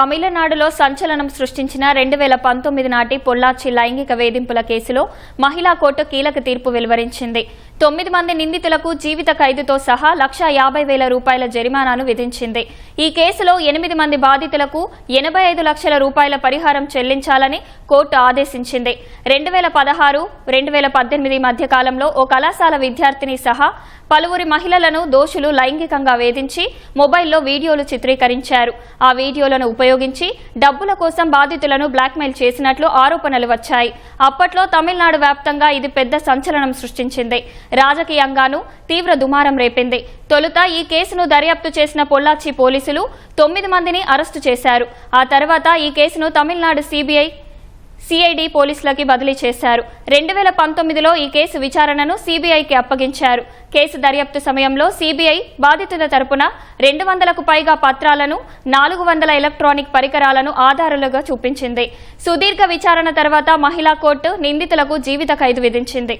తమిళనాడులో సంచలనం సృష్టించిన రెండు వేల పంతొమ్మిది నాటి పొల్లాచి లైంగిక వేధింపుల కేసులో మహిళా కోర్టు కీలక తీర్పు వెలువరించింది. తొమ్మిది మంది నిందితులకు జీవిత ఖైదుతో సహా లక్ష యాభై వేల రూపాయల జరిమానాను విధించింది. ఈ కేసులో ఎనిమిది మంది బాధితులకు ఎనభై ఐదు లక్షల రూపాయల పరిహారం చెల్లించాలని కోర్టు ఆదేశించింది. రెండు వేల పదహారు రెండు వేల పద్దెనిమిది మధ్య కాలంలో ఓ కళాశాల విద్యార్థిని సహా పలువురి మహిళలను దోషులు లైంగికంగా వేధించి మొబైల్లో వీడియోలు చిత్రీకరించారు. ఆ వీడియోలను ఉపయోగించి డబ్బుల కోసం బాధితులను బ్లాక్మెయిల్ చేసినట్లు ఆరోపణలు వచ్చాయి. అప్పట్లో తమిళనాడు వ్యాప్తంగా ఇది పెద్ద సంచలనం సృష్టించింది. రాజకీయంగానూ తీవ్ర దుమారం రేపింది. తొలుత ఈ కేసును దర్యాప్తు చేసిన పొల్లాచి పోలీసులు తొమ్మిది మందిని అరెస్టు చేశారు. ఆ తర్వాత ఈ కేసును తమిళనాడు సిబిఐ సిఐడి పోలీసులకి బదిలీ చేశారు. రెండు వేల పంతొమ్మిదిలో ఈ కేసు విచారణను సిబిఐకి అప్పగించారు. కేసు దర్యాప్తు సమయంలో సిబిఐ బాధితుల తరపున రెండు వందలకు పైగా పత్రాలను నాలుగు వందల ఎలక్ట్రానిక్ పరికరాలను ఆధారాలుగా చూపించింది. సుదీర్ఘ విచారణ తర్వాత మహిళా కోర్టు నిందితులకు జీవిత ఖైదు విధించింది.